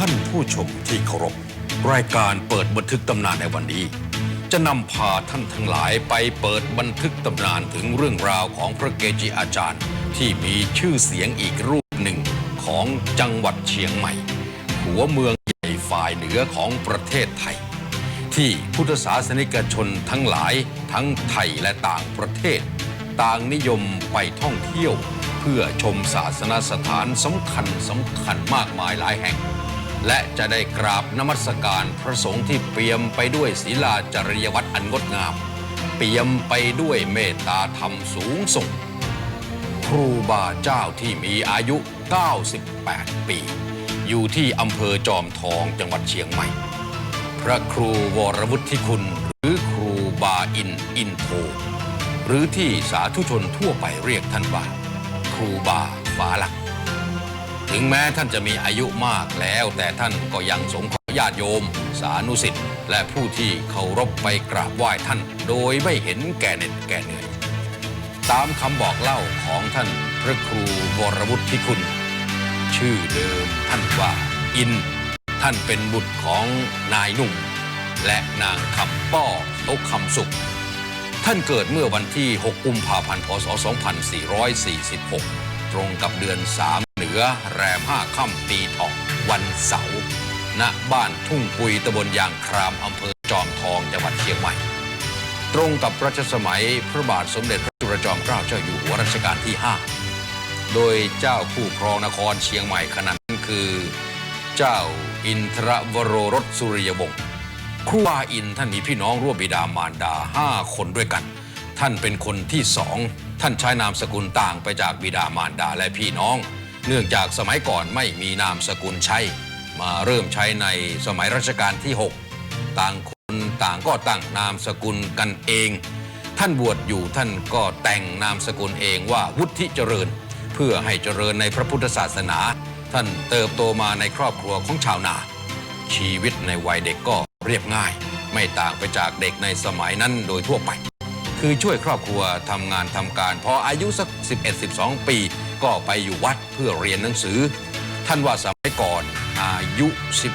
ท่านผู้ชมที่เคารพรายการเปิดบันทึกตำนานในวันนี้ จะนำพาท่านทั้งหลายไปเปิดบันทึกตำนานถึงเรื่องราวของพระเกจิอาจารย์ ที่มีชื่อเสียงอีกรูปหนึ่งของจังหวัดเชียงใหม่ หัวเมืองใหญ่ฝ่ายเหนือของประเทศไทย ที่พุทธศาสนิกชนทั้งหลายทั้งไทยและต่างประเทศ ต่างนิยมไปท่องเที่ยว เพื่อชมศาสนสถานสำคัญสำคัญมากมายหลายแห่ง และจะได้กราบนมัสการพระสงฆ์ที่เปี่ยมไปด้วยศีลาจริยวัตรอันงดงาม เปี่ยมไปด้วยเมตตาธรรมสูงส่ง ครูบาเจ้าที่มีอายุ 98 ปี อยู่ที่อำเภอจอมทองจังหวัดเชียงใหม่ พระครูวรวุฒิคุณ หรือครูบาอินอินโท หรือที่สาธุชนทั่วไปเรียกท่านว่า ครูบาฝาหลัก ถึงแม้ท่านจะมีอายุมากแล้ว แต่ท่านก็ยังสงเคราะห์ญาติโยม สานุสิทธิ์และผู้ที่เคารพไปกราบไหว้ท่าน โดยไม่เห็นแก่เหน็ดแก่เหนื่อยตามคำบอกเล่าของท่านพระครูวรวุฒิคุณ ชื่อเดิมท่านว่าอิน ท่านเป็นบุตรของนายหนุ่ม และนางคำป้อโตคำสุข ท่านเกิดเมื่อวันที่ 6 กุมภาพันธ์ พศ 2446 ตรงกับเดือน 3 อแรม5ค่ำปีเถาะวันเสาร์ณบ้านทุ่งปุยตำบลยางครามอำเภอจอมทองจังหวัดเชียงใหม่ ตรงกับรัชสมัยพระบาทสมเด็จพระจุลจอมเกล้าเจ้าอยู่หัวรัชกาลที่ 5 โดยเจ้าผู้ครองนครเชียงใหม่ขณะนั้นคือ เจ้าอินทรวโรรสสุริยวงศ์ครูบาอินท่านมีพี่น้องร่วมบิดามารดาห้าคนด้วยกัน ท่านเป็นคนที่สองท่านใช้นามสกุลต่างไปจากบิดามารดาและพี่น้อง เนื่องจากสมัยก่อนไม่มีนามสกุลใช้ มาเริ่มใช้ในสมัยรัชกาลที่ 6 ต่างคนต่างก็ตั้งนามสกุลกันเอง ท่านบวชอยู่ท่านก็แต่งนามสกุลเองว่าวุฒิเจริญ เพื่อให้เจริญในพระพุทธศาสนา ท่านเติบโตมาในครอบครัวของชาวนา ชีวิตในวัยเด็กก็เรียบง่าย ไม่ต่างไปจากเด็กในสมัยนั้นโดยทั่วไป คือช่วยครอบครัวทำงานทำการพออายุสัก11-12 ปี ก็ไปอยู่วัดเพื่อเรียนหนังสือ ท่านว่าสมัยก่อนอายุ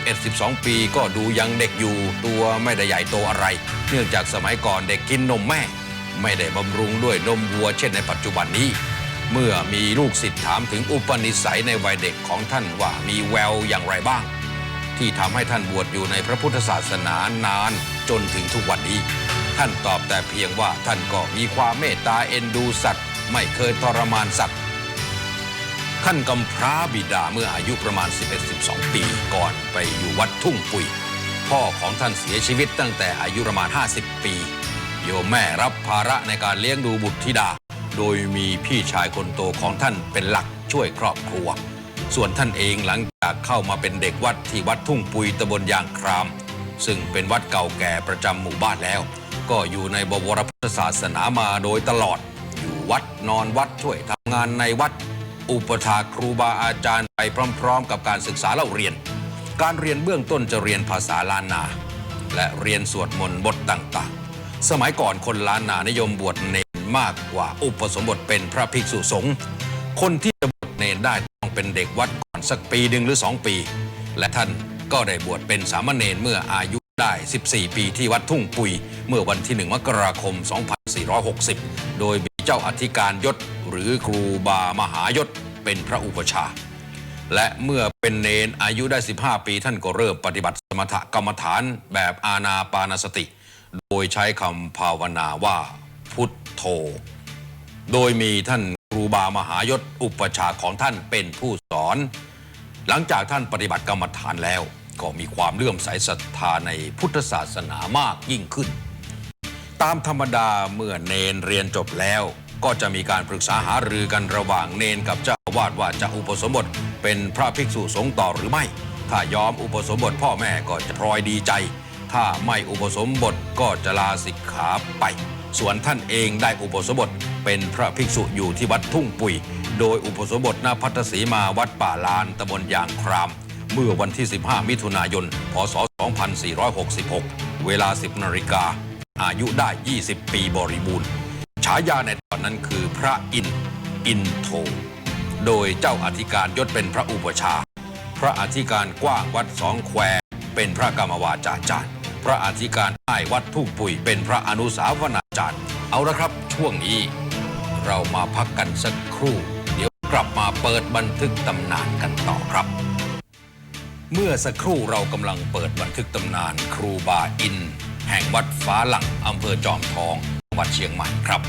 11-12 ปีก็ดูยังเด็กอยู่ตัวไม่ได้ใหญ่โตอะไร เนื่องจากสมัยก่อนเด็กกินนมแม่ ไม่ได้บำรุงด้วยนมวัวเช่นในปัจจุบันนี้ เมื่อมีลูกศิษย์ถามถึงอุปนิสัยในวัยเด็กของท่านว่ามีแววอย่างไรบ้าง ที่ทำให้ท่านบวชอยู่ในพระพุทธศาสนานานจนถึงทุกวันนี้ ท่านตอบแต่เพียงว่าท่านก็มีความเมตตาเอ็นดูสัตว์ ไม่เคยทรมานสัตว์ ท่านกำพร้าบิดาเมื่ออายุประมาณ 11-12 ปีก่อนไปอยู่วัดทุ่งปุย พ่อของท่านเสียชีวิตตั้งแต่อายุประมาณ 50 ปี โยมแม่รับภาระในการเลี้ยงดูบุตรธิดา โดยมีพี่ชายคนโตของท่านเป็นหลักช่วยครอบครัว ส่วนท่านเองหลังจากเข้ามาเป็นเด็กวัดที่วัดทุ่งปุยตำบลยางคราม ซึ่งเป็นวัดเก่าแก่ประจำหมู่บ้านแล้ว ก็อยู่ในบวรพุทธศาสนามาโดยตลอด อยู่วัดนอนวัดช่วยทำงานในวัด อุปถาครูบาอาจารย์ไปพร้อม ๆ กับการศึกษาเล่าเรียน การเรียนเบื้องต้นจะเรียนภาษาล้านนา และเรียนสวดมนต์บทต่างๆ สมัยก่อนคนล้านนานิยมบวชเนรมากกว่าอุปสมบทเป็นพระภิกษุสงฆ์คนที่จะบวชเนรได้ต้องเป็นเด็กวัดก่อนสักปีหนึ่งหรือสองปี และท่านก็ได้บวชเป็นสามเณรเมื่ออายุ ได้ 14 ปีที่วัดทุ่งปุย เมื่อวันที่ 1 มกราคม 2460 โดยมีเจ้าอธิการยศ หรือครูบามหายศเป็นพระอุปชา และเมื่อเป็นเนนอายุได้ 15 ปีท่านก็เริ่มปฏิบัติสมถกรรมฐานแบบอาณาปานสติ โดยใช้คำภาวนาว่าพุทโธ โดยมีท่านครูบามหายศอุปชาของท่านเป็นผู้สอน หลังจากท่านปฏิบัติกรรมฐานแล้ว ก็มีความเลื่อมใสศรัทธาในพุทธศาสนามากยิ่งขึ้น ตามธรรมดาเมื่อเนนเรียนจบแล้ว ก็จะมีการปรึกษาหารือกันระหว่างเนนกับเจ้าวาสว่าจะอุปสมบทเป็นพระภิกษุสงฆ์ต่อหรือไม่ ถ้ายอมอุปสมบทพ่อแม่ก็จะพลอยดีใจ ถ้าไม่อุปสมบทก็จะลาสิกขาไป ส่วนท่านเองได้อุปสมบทเป็นพระภิกษุอยู่ที่วัดทุ่งปุย โดยอุปสมบทณพัทธสีมาวัดป่าลานตำบลยางคราม เมื่อวันที่ 15 มิถุนายน พศ 2466 เวลา 10นาฬิกา อายุได้ 20 ปีบริบูรณ์ ฉายาในตอนนั้นคือพระอินทร์อินโท โดยเจ้าอธิการยศเป็นพระอุปชา พระอธิการกว้างวัดสองแควเป็นพระกรรมวาจาจารย์ พระอธิการใต้วัดทุ่งปุ๋ยเป็นพระอนุสาวนาจารย์ เอาละครับช่วงนี้เรามาพักกันสักครู่ เดี๋ยวกลับมาเปิดบันทึกตำนานกันต่อครับ เมื่อสักครู่เรากำลังเปิดบันทึกตำนานครูบาอิน แห่งวัดฟ้าหลังอำเภอจอมทองจังหวัดเชียงใหม่ครับ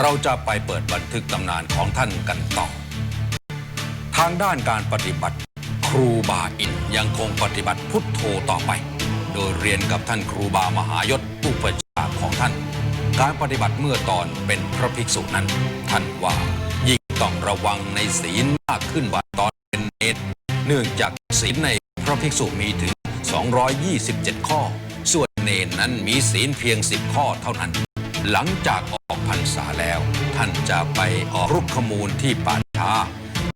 เราจะไปเปิดบันทึกตำนานของท่านกันต่อ ทางด้านการปฏิบัติ ครูบาอินยังคงปฏิบัติพุทโธต่อไป โดยเรียนกับท่านครูบามหายศอุปชาของท่าน การปฏิบัติเมื่อตอนเป็นพระภิกษุนั้น ท่านว่ายิ่งต้องระวังในศีลมากขึ้นกว่าตอนเป็นเนตเนื่องจากศีลใน ระภิกษุมีถึง 227 ข้อ ส่วนเนนนั้นมีศีลเพียง 10 ข้อเท่านั้น หลังจากออกพรรษาแล้ว ท่านจะไปออกรุกขมูลที่ป่าช้า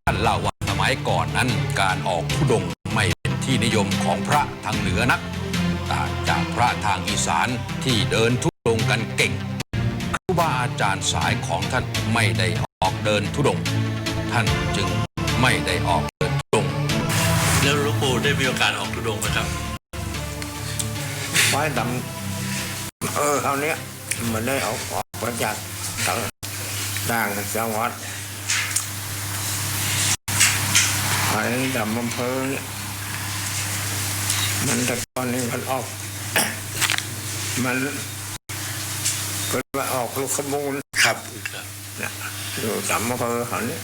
ท่านเล่าว่าสมัยก่อนนั้นการออกทุดงค์ไม่เป็นที่นิยมของพระทางเหนือนัก ต่างจากพระทางอีสานที่เดินทุดงค์กันเก่งครูบาอาจารย์สายของท่านไม่ได้ออกเดินทุดงค์ท่านจึงไม่ได้ออกเดินทุดงค์ แล้วหลวงปู่ได้มีโอกาสออกทุดงค์ไหมครับไม้ดำเออคราวเนี้ยมันได้เอาออกมาจากต่างต่างจังหวัดไม้ดำอำเภอเนี่ยมันแต่ตอนนี้มันออก มันเป็นว่าออกลูกขมูลครับเนี่ยอยู่สามอำเภอเขาเนี้ย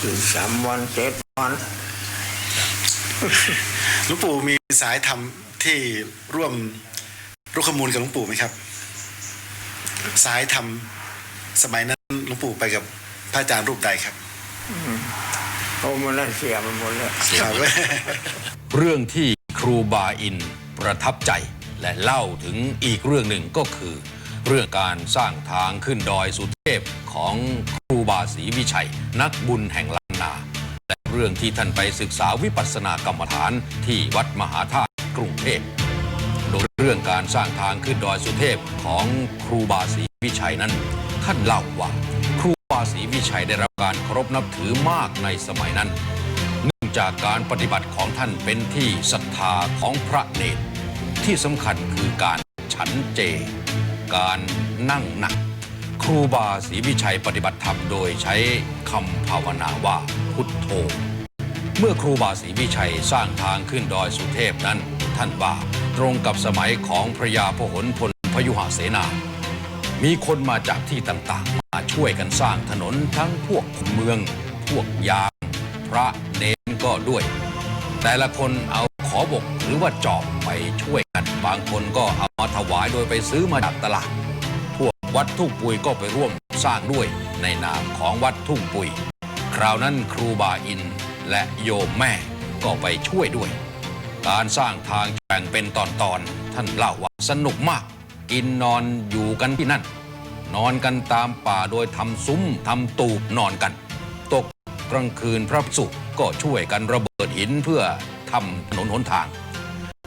อยู่สามวันเจ็ดวัน หลวงปู่มีสายธรรมที่ร่วมรุกขมูลกับหลวงปู่ไหมครับ สายธรรมสมัยนั้นหลวงปู่ไปกับพระอาจารย์รูปใดครับโอ้มันได้เสียมันหมดเลยครับเรื่องที่ครูบาอินประทับใจ และเล่าถึงอีกเรื่องหนึ่งก็คือ เรื่องการสร้างทางขึ้นดอยสุเทพของครูบาศรีวิชัย นักบุญแห่งล้านนา และเรื่องที่ท่านไปศึกษาวิปัสสนากรรมฐานที่วัดมหาธาตุกรุงเทพโดยเรื่องการสร้างทางขึ้นดอยสุเทพของครูบาศรีวิชัยนั้น ท่านเล่าว่าครูบาศรีวิชัยได้รับการเคารพนับถือมากในสมัยนั้น เนื่องจากการปฏิบัติของท่านเป็นที่ศรัทธาของพระเนตรที่สำคัญคือการฉันเจ การนั่งหนัก ครูบาศรีวิชัยปฏิบัติธรรมโดยใช้คำภาวนาว่าพุทโธ เมื่อครูบาศรีวิชัยสร้างทางขึ้นดอยสุเทพนั้น ท่านว่าตรงกับสมัยของพระยาพหลพลพยุหเสนา มีคนมาจากที่ต่างๆ มาช่วยกันสร้างถนนทั้งพวกคนเมือง พวกยาม พระเนนก็ด้วย แต่ละคนเอาขอบกหรือว่าจอบไปช่วยกัน บางคนก็เอามาถวายโดยไปซื้อมาจากตลาด วัดทุ่งปุยก็ไปร่วมสร้างด้วยในนามของวัดทุ่งปุย คราวนั้นครูบาอินและโยมแม่ก็ไปช่วยด้วย การสร้างทางแบ่งเป็นตอนๆท่านเล่าว่าสนุกมาก กินนอนอยู่กันที่นั่น นอนกันตามป่าโดยทำซุ้มทำตูบนอนกัน ตกกลางคืนพระภิกษุก็ช่วยกันระเบิดหินเพื่อทำถนนหนทาง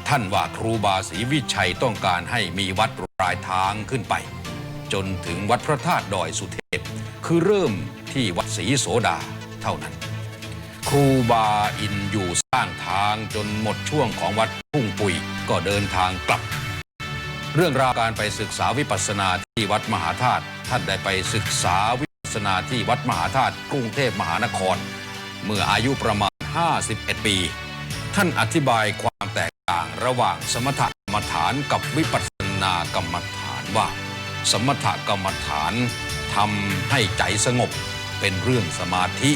ท่านว่าครูบาศรีวิชัยต้องการให้มีวัดรายทางขึ้นไป จนถึงวัดพระธาตุดอยสุเทพ คือเริ่มที่วัดศรีโสดาเท่านั้น ครูบาอินอยู่สร้างทางจนหมดช่วงของวัดพุ่งปุยก็เดินทางกลับ เรื่องราวการไปศึกษาวิปัสสนาที่วัดมหาธาตุท่านได้ไปศึกษาวิปัสสนาที่วัดมหาธาตุกรุงเทพมหานคร เมื่ออายุประมาณ 51 ปี ท่านอธิบายความแตกต่างระหว่างสมถกรรมฐานกับวิปัสสนากรรมฐานว่า สมถกรรมฐานทำให้ใจสงบเป็นเรื่องสมาธิ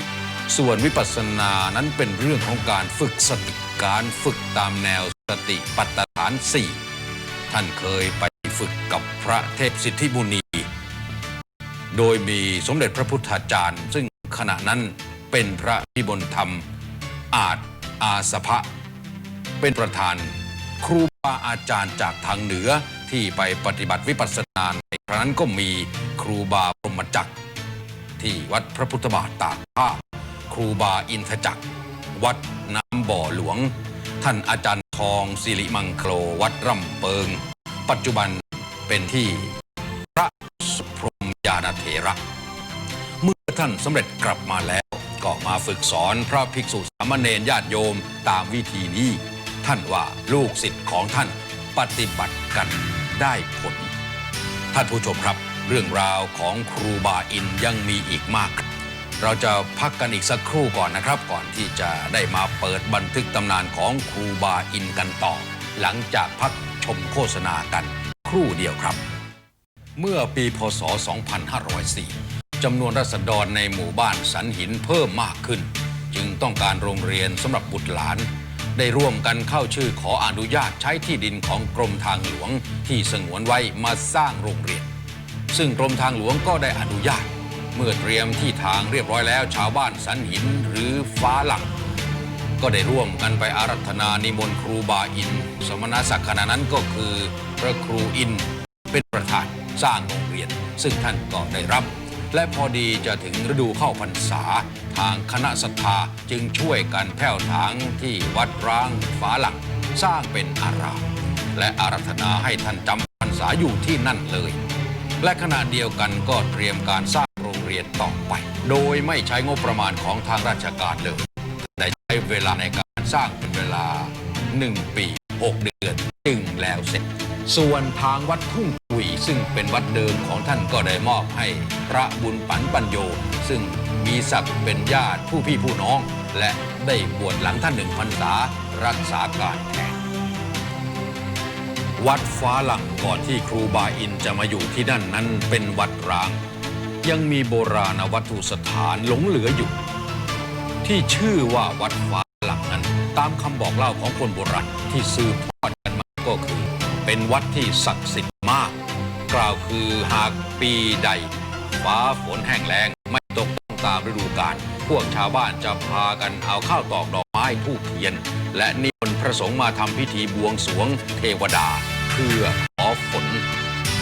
ส่วนวิปัสสนานั้นเป็นเรื่องของการฝึกสติการฝึกตามแนวสติปัฏฐานสี่ท่านเคยไปฝึกกับพระเทพสิทธิมุนี โดยมีสมเด็จพระพุทธาจารย์ ซึ่งขณะนั้นเป็นพระพิบลธรรม อาจอาสภะเป็นประธานครูบาอาจารย์จากทางเหนือ ที่ไปปฏิบัติวิปัสสนาในครั้งนั้นก็มีครูบาพรหมจักร ที่วัดพระพุทธบาทตากผ้าครูบาอินทจักร วัดน้ำบ่อหลวง ท่านอาจารย์ทองสิริมังโคลวัดร่ำเปิง ปัจจุบันเป็นที่พระสุพรมยานเถระ เมื่อท่านสำเร็จกลับมาแล้วก็มาฝึกสอนพระภิกษุสามเณรญาติโยมตามวิธีนี้ ท่านว่าลูกศิษย์ของท่านปฏิบัติกัน ได้ผล ท่านผู้ชมครับ เรื่องราวของครูบาอินยังมีอีกมาก เราจะพักกันอีกสักครู่ก่อนนะครับ ก่อนที่จะได้มาเปิดบันทึกตำนานของครูบาอินกันต่อ หลังจากพักชมโฆษณากันครู่เดียวครับ เมื่อปีพศ 2504จำนวนรัษฎรในหมู่บ้านสันหินเพิ่มมากขึ้น จึงต้องการโรงเรียนสำหรับบุตรหลาน ได้ร่วมกันเข้าชื่อขออนุญาตใช้ที่ดินของกรมทางหลวงที่สงวนไว้มาสร้างโรงเรียน ซึ่งกรมทางหลวงก็ได้อนุญาต เมื่อเตรียมที่ทางเรียบร้อยแล้ว ชาวบ้านสันหินหรือฟ้าหลังก็ได้ร่วมกันไปอารัธนานิมนต์ครูบาอิน สมณศักดิ์ขณะนั้นก็คือพระครูอินเป็นประธานสร้างโรงเรียน ซึ่งท่านก็ได้รับ และพอดีจะถึงฤดูเข้าพรรษา ทางคณะศรัทธาจึงช่วยกันแผ่วถางที่วัดร้างฝาหลัง สร้างเป็นอาราม และอารัธนาให้ท่านจำพรรษาอยู่ที่นั่นเลย และขณะเดียวกันก็เตรียมการสร้างโรงเรียนต่อไป โดยไม่ใช้งบประมาณของทางราชการเลยได้ใช้เวลาในการสร้างเป็นเวลา 1 ปี 6 เดือนจึงแล้วเสร็จ ส่วนทางวัดทุ่ง ยซึ่งเป็นวัดเดิมของท่านก็ได้มอบให้พระบุญปันปัญโย ซึ่งมีศักดิ์เป็นญาติผู้พี่ผู้น้อง และได้บวชหลังท่านหนึ่งพรรษารักษาการแทนวัดฟ้าหลังก่อนที่ครูบาอินจะมาอยู่ที่นั่นนั้นเป็นวัดร้าง ยังมีโบราณวัตถุสถานหลงเหลืออยู่ ที่ชื่อว่าวัดฟ้าหลังนั้น ตามคำบอกเล่าของคนโบราณที่สืบทอดกันมาก็คือ เป็นวัดที่ศักดิ์สิทธิ์มาก กล่าวคือหากปีใด ฟ้าฝนแห้งแล้งไม่ตกต้องตามฤดูกาลพวกชาวบ้านจะพากันเอาข้าวตอกดอกไม้ทูบเทียน และนิมนต์พระสงฆ์มาทำพิธีบวงสรวงเทวดา เพื่อขอฝน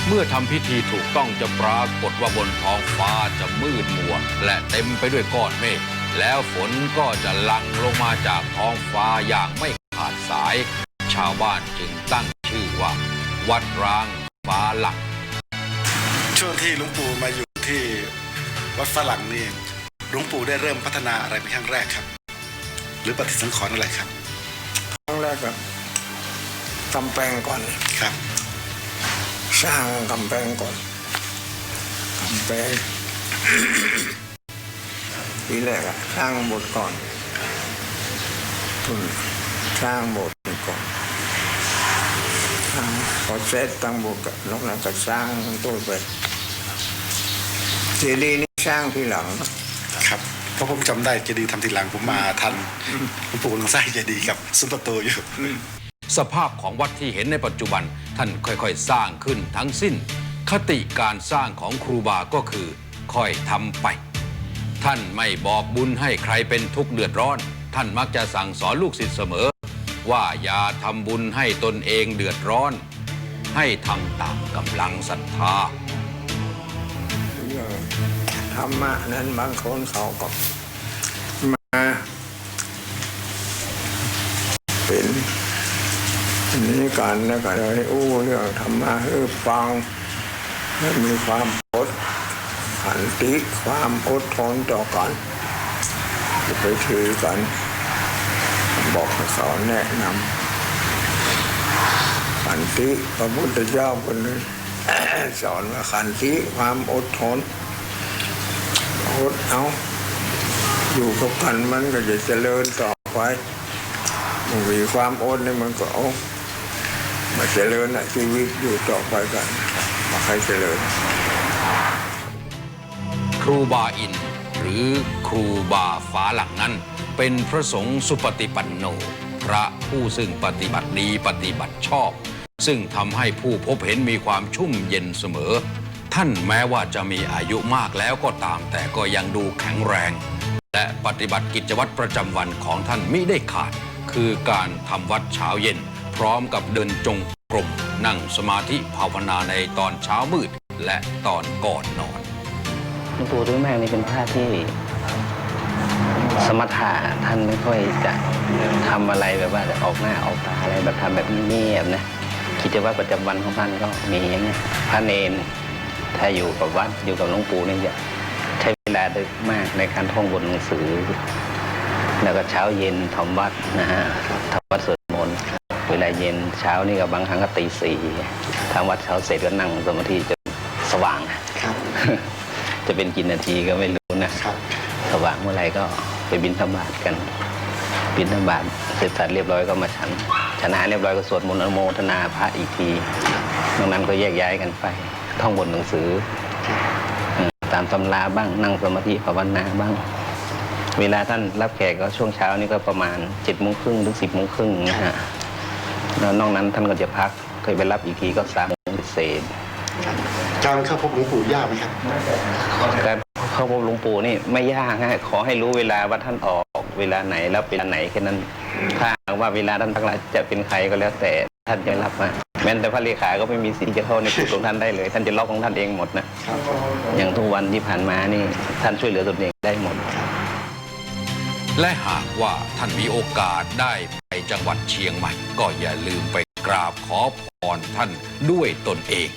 เมื่อทำพิธีถูกต้องจะปรากฏว่าบนท้องฟ้าจะมืดมัว และเต็มไปด้วยก้อนเมฆแล้วฝนก็จะหลังลงมาจากท้องฟ้าอย่างไม่ขาดสายาวบ้านจึงตั้งชื่อว่า วัดร้างฟ้าหลังช่วงที่หลวงปู่มาอยู่ที่วัดฝรั่งนี่หลวงปู่ได้เริ่มพัฒนาอะไรเป็นครั้งแรกครับ หรือปฏิสังขรณ์อะไรครับครั้งแรกก็กำแพงก่อนครับ สร้างกำแพงก่อนกำแพงทีแรกอะสร้างโบสถ์ก่อนทุนสร้างโบสถ์ก่อน สร้างพอเสร็จตั้งโบสถ์ก็นอกนั้นก็สร้างตัวไปเจดีย์นี่สร้างทีหลังครับเพราะผมจำได้เจดีย์ทำทีหลังผมมาทันหลวงปู่กำลังสร้างเจดีย์กับซุ้มประตูอยู่ สภาพของวัดที่เห็นในปัจจุบันท่านค่อยๆ สร้างขึ้นทั้งสิ้น คติการสร้างของครูบาก็คือ ค่อยทำไป ท่านไม่บอกบุญให้ใครเป็นทุกข์เดือดร้อน ท่านมักจะสั่งสอนลูกศิษย์เสมอ ว่าอย่าทำบุญให้ตนเองเดือดร้อน ให้ทำตามกำลังศรัทธาธรรมะนั้นบางคนเขาก็มาเป็นนี้กันแล้วก็เลยอู้เรื่องธรรมะให้ฟังให้มีความอดขันติความอดทนต่อกันไปถือกัน บอกให้เขาแนะนำขันติพระพุทธเจ้าคนนึงสอนว่าขันติความอดทนอดเอาอยู่กับกันมันก็จะเจริญต่อไปมันมีความอดนี่มันก็เอามาเจริญนชีวิตอยู่ต่อไปกันมาใครเจริญ ครูบาอิน รือครูบาฟ้าหลังนั้น เป็นพระสงฆ์สุปฏิปันโน พระผู้ซึ่งปฏิบัติดีปฏิบัติชอบ ซึ่งทำให้ผู้พบเห็นมีความชุ่มเย็นเสมอ ท่านแม้ว่าจะมีอายุมากแล้วก็ตามแต่ก็ยังดูแข็งแรง และปฏิบัติกิจวัตรประจำวันของท่านมิได้ขาด คือการทำวัดเช้าเย็น พร้อมกับเดินจงกรมนั่งสมาธิภาวนาในตอนเช้ามืดและตอนก่อนนอน หลวงปู่รุ่นแม่นี่เป็นพระที่สมถะท่านไม่ค่อยจะทำอะไรแบบว่าออกหน้าออกตาอะไรแบบทำแบบเงียบๆนะกิจวัตรประจำวันของท่านก็มีอย่างเงี้ยพระเนนถ้าอยู่กับวัดอยู่กับหลวงปู่เนี่ยจะใช้เวลาลาดึกมากในการท่องบทหนังสือ แล้วก็เช้าเย็นทำวัดนะฮะทำวัดสวดมนต์เวลาเย็นเช้านี่ก็บางครั้งก็ตีสี่ทำวัดเช้าเสร็จก็นั่งสมาธิจนสว่างครับ จะเป็นกี่นาทีก็ไม่รู้นะครับสว่างเมื่อไหร่ก็ไปบินธบาตกัน บินธบาตเสร็จสับเรียบร้อยก็มาฉันชนะเรียบร้อยก็สวดมนต์อนุโมทนาพระอีกทีนอกนั้นก็แยกย้ายกันไป ท่องบทหนังสือเออตามตำราบ้างนั่งสมาธิภาวนาบ้าง เวลาท่านรับแขกก็ช่วงเช้านี่ก็ประมาณเจ็ดโมงครึ่งถึงสิบโมงครึ่งนะฮะแล้วนอกนั้นท่านก็จะพักเคยไปรับอีกทีก็สามโมงเศษ การเข้าพบหลวงปู่ยากไหมครับ การเข้าพบหลวงปู่นี่ไม่ยากฮะขอให้รู้เวลาว่าท่านออกเวลาไหนแล้วเวลาไหนแค่นั้นถ้าหากว่าเวลาท่านพักละจะเป็นใครก็แล้วแต่ท่านจะรับมาแม้แต่พระเลขาก็ไม่มีสิทธิ์จะเข้าในกุฏิของท่านได้เลย ท่านจะล็อกของท่านเองหมดนะอย่างทุกวันที่ผ่านมานี่ท่านช่วยเหลือตนเองได้หมด และหากว่าท่านมีโอกาสได้ไปจังหวัดเชียงใหม่ ก็อย่าลืมไปกราบขอพรท่านด้วยตนเอง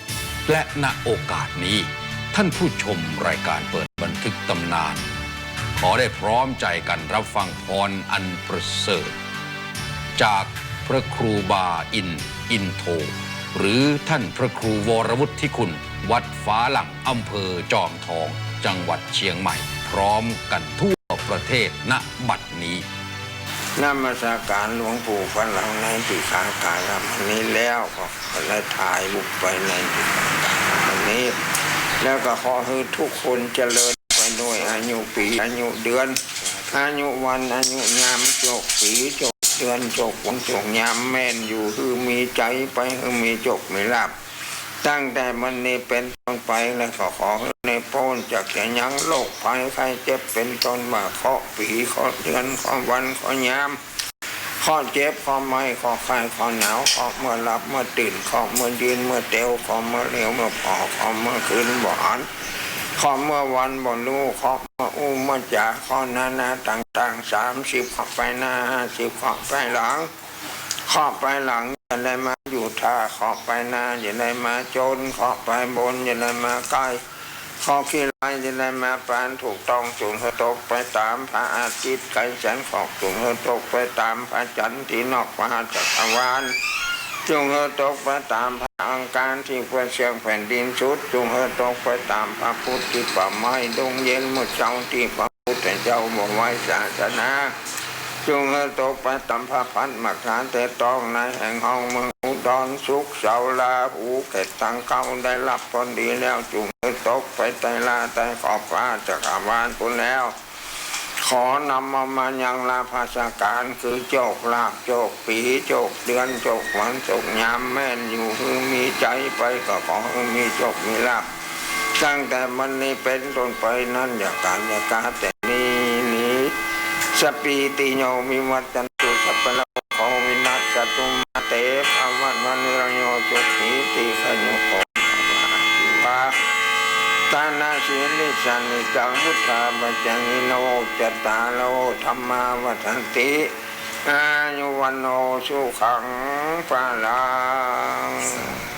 และณโอกาสนี้ ท่านผู้ชมรายการเปิดบันทึกตำนาน ขอได้พร้อมใจกันรับฟังพรอันประเสริฐ จากพระครูบาอิน อินโท หรือท่านพระครูวรวุฒิคุณ วัดฟ้าหลังอำเภอจอมทอง จังหวัดเชียงใหม่ พร้อมกันทั่วประเทศณบัดนี้ นำมัสการหลวงปู่ฝรั่งในปีขาการามวันนี้แล้วก็เลยถ่ายบุกไปในปีขาการามวันนี้ แล้วก็ขอให้ทุกคนเจริญไปด้วยอายุปีอายุเดือน อายุวันอายุยามจกปีจกเดือนจกวันจกยามแม่นอยู่คือมีใจไปคือมีจกไม่ลับ ตั้งแต่มันนี้เป็นต้นไปแล้วก็ขอให้ในพ้นจากแก่ยังโรคภัยไข้เจ็บเป็นต้นมาเคาะปีเคาะเดือนเคาะวันเคาะยามข้อเจ็บข้อไม่ข้อไข้ข้อหนาวข้อเมื่อหลับเมื่อตื่นข้อเมื่อยืนเมื่อเตียวข้อเมื่อเหลวเมื่อพอข้อเมื่อคืนบ่หันข้อเมื่อวันบ่รู้ข้อเมื่ออู้เมื่อจ่าข้อนานาต่างๆสามสิบข้อไปหน้าห้าสิบข้อไปหลังข้อไปหลัง อย่าได้มาอยู่ท่าข้อไปนาอย่าได้มาจนข้อไปบนอย่าได้มาใกล้ขอขี้ลายจะได้มาปานถูกต้องจุงเฮตกไปตามพระอาทิตย์ไกลแสนขอบจุงเฮตกไปตามพระจันทร์ที่นอกมหาจักรวาลจุงเฮตกไปตามพระอังคารที่เพื่อเชียงแผ่นดินสุดจุงเฮตกไปตามพระพุทธที่ป่าไม้ดงเย็นเมื่อเช้าที่พระพุทธเจ้าบอกไว้ศาสนา จุงเฮตกไปตามพระพันมักฐานแต่ต้องในแห่งห้องเมืองอุดรสุขเสาลาหูเกตตังเข้าได้รับผลดีแล้วจุงเฮตกไปไตลาไตขอบฟ้าจักรวาลคุณแล้ว ขอนำมามายังลาภาษาการคือโจกลาบโจกปีโจกเดือนโจกวันโจกยามแม่นอยู่คือมีใจไปก็ขอมีโจกมีลาบตั้งแต่มันนี้เป็นต้นไปนั้นอย่าการอย่ากาแต่ สปีติโยมิวัตจันตุสัพพะละโควินัสจตุมาเตภาวันวันรโยจุติติขยุโกภาตานาสิลิสันนิจังมุทธาปัจจังอิโนจตตาโลธรรมาวัฏันติอายุวันโนสุขังปะลัง